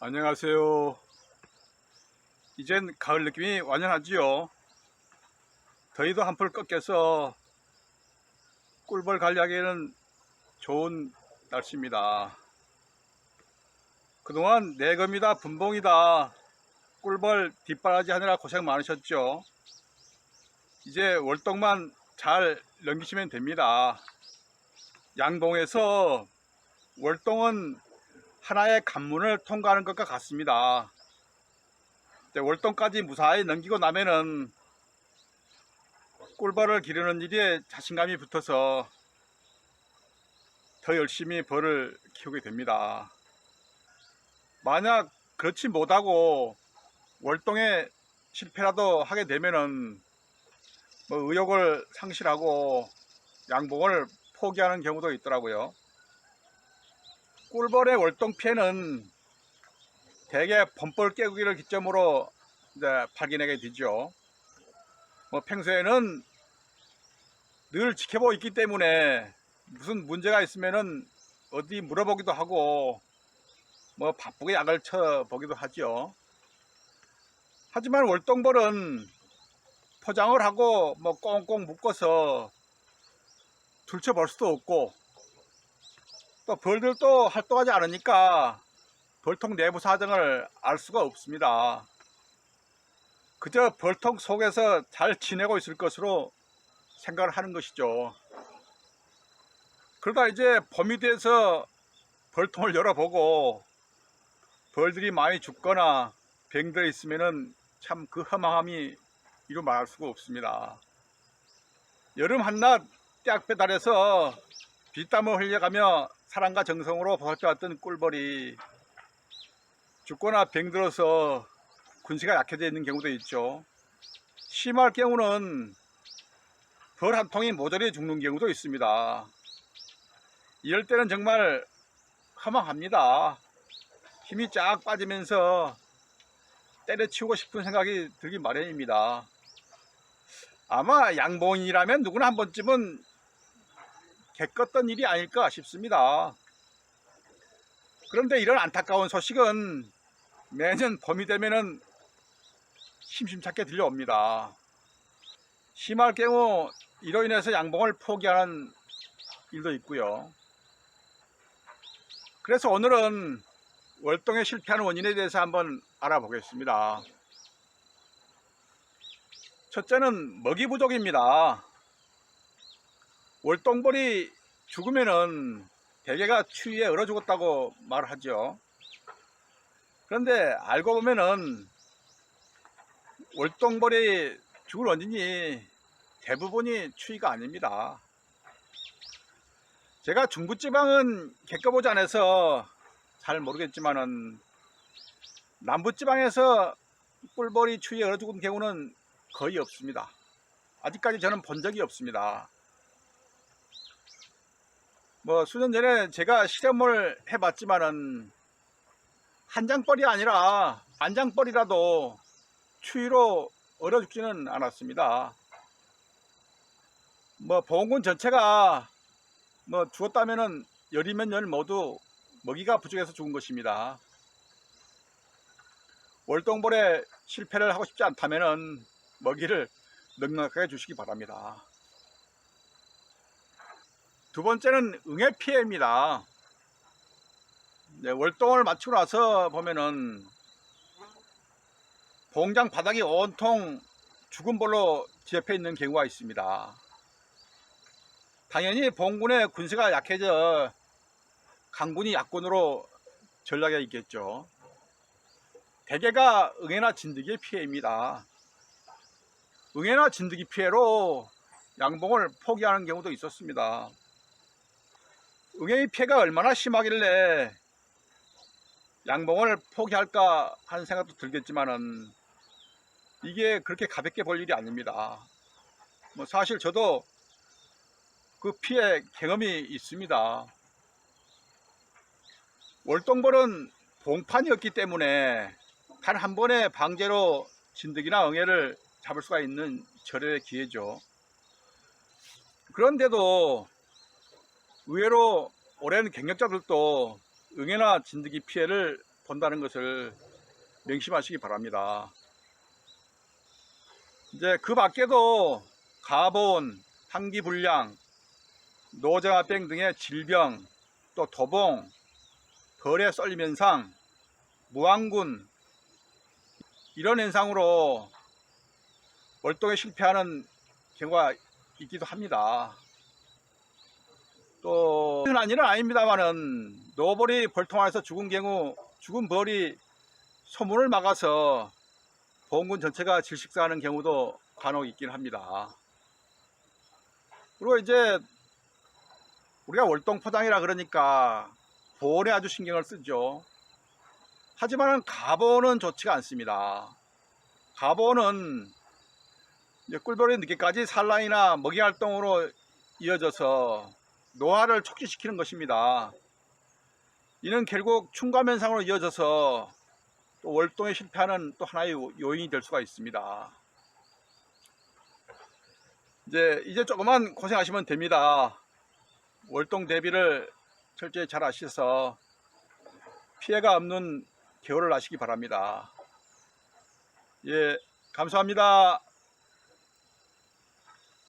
안녕하세요. 이젠 가을 느낌이 완연하지요. 더위도 한풀 꺾여서 꿀벌 관리하기에는 좋은 날씨입니다. 그동안 내검이다 분봉이다 꿀벌 뒷바라지 하느라 고생 많으셨죠. 이제 월동만 잘 넘기시면 됩니다. 양봉에서 월동은 하나의 관문을 통과하는 것과 같습니다. 월동까지 무사히 넘기고 나면은 꿀벌을 기르는 일에 자신감이 붙어서 더 열심히 벌을 키우게 됩니다. 만약 그렇지 못하고 월동에 실패라도 하게 되면은 뭐 의욕을 상실하고 양봉을 포기하는 경우도 있더라고요. 꿀벌의 월동 피해는 대개 범벌 깨우기를 기점으로 이제 발견하게 되죠. 뭐 평소에는 늘 지켜보고 있기 때문에 무슨 문제가 있으면은 어디 물어보기도 하고 뭐 바쁘게 약을 쳐보기도 하죠. 하지만 월동벌은 포장을 하고 뭐 꽁꽁 묶어서 둘쳐볼 수도 없고 또 벌들도 활동하지 않으니까 벌통 내부 사정을 알 수가 없습니다. 그저 벌통 속에서 잘 지내고 있을 것으로 생각을 하는 것이죠. 그러다 이제 봄이 돼서 벌통을 열어보고 벌들이 많이 죽거나 병들어 있으면은 참그 허망함이 이루 말할 수가 없습니다. 여름 한낮 떼약 배달해서 빗땀을 흘려가며 사랑과 정성으로 보살펴왔던 꿀벌이 죽거나 병들어서 군시가 약해져 있는 경우도 있죠. 심할 경우는 벌 한 통이 모조리 죽는 경우도 있습니다. 이럴 때는 정말 허망합니다. 힘이 쫙 빠지면서 때려치우고 싶은 생각이 들기 마련입니다. 아마 양봉이라면 누구나 한 번쯤은 겪었던 일이 아닐까 싶습니다. 그런데 이런 안타까운 소식은 매년 봄이 되면은 심심찮게 들려옵니다. 심할 경우 이로 인해서 양봉을 포기하는 일도 있고요. 그래서 오늘은 월동에 실패하는 원인에 대해서 한번 알아보겠습니다. 첫째는 먹이 부족입니다. 월동벌이 죽으면은 대개가 추위에 얼어 죽었다고 말을 하죠. 그런데 알고 보면은 월동벌이 죽을 원인이 대부분이 추위가 아닙니다. 제가 중부지방은 겪어보지 않아서 잘 모르겠지만은 남부지방에서 꿀벌이 추위에 얼어 죽은 경우는 거의 없습니다. 아직까지 저는 본 적이 없습니다. 뭐 수년 전에 제가 실험을 해봤지만은 한 장벌이 아니라 안장벌이라도 추위로 얼어 죽지는 않았습니다. 뭐 보험군 전체가 뭐 죽었다면은 열이면 열 모두 먹이가 부족해서 죽은 것입니다. 월동벌에 실패를 하고 싶지 않다면은 먹이를 넉넉하게 주시기 바랍니다. 두 번째는 응애 피해입니다. 네, 월동을 마치고 나서 보면은 봉장 바닥이 온통 죽은 벌로 지접해 있는 경우가 있습니다. 당연히 봉군의 군세가 약해져 강군이 약군으로 전락해 있겠죠. 대개가 응애나 진드기의 피해입니다. 응애나 진드기 피해로 양봉을 포기하는 경우도 있었습니다. 응애의 피해가 얼마나 심하길래 양봉을 포기할까 하는 생각도 들겠지만은 이게 그렇게 가볍게 볼 일이 아닙니다. 뭐 사실 저도 그 피해 경험이 있습니다. 월동벌은 봉판이었기 때문에 단 한 번의 방제로 진드기나 응애를 잡을 수가 있는 절의 기회죠. 그런데도 의외로 오랜 경력자들도 응애나 진드기 피해를 본다는 것을 명심하시기 바랍니다. 이제 그 밖에도 가보온, 한기불량, 노정화병 등의 질병, 또 도봉, 거래 썰림 현상, 무항군 이런 현상으로 월동에 실패하는 경우가 있기도 합니다. 또 흔한 일은 아닙니다만은 노벌이 벌통 안에서 죽은 경우 죽은 벌이 소문을 막아서 보험군 전체가 질식사하는 경우도 간혹 있긴 합니다. 그리고 이제 우리가 월동 포장이라 그러니까 보온에 아주 신경을 쓰죠. 하지만 가보는 좋지가 않습니다. 가보는 꿀벌이 늦게까지 산란이나 먹이 활동으로 이어져서 노화를 촉진시키는 것입니다. 이는 결국 충감 현상으로 이어져서 또 월동에 실패하는 또 하나의 요- 요인이 될 수가 있습니다. 이제 이제 조금만 고생하시면 됩니다. 월동 대비를 철저히 잘 하셔서 피해가 없는 개월을 나시기 바랍니다. 예, 감사합니다.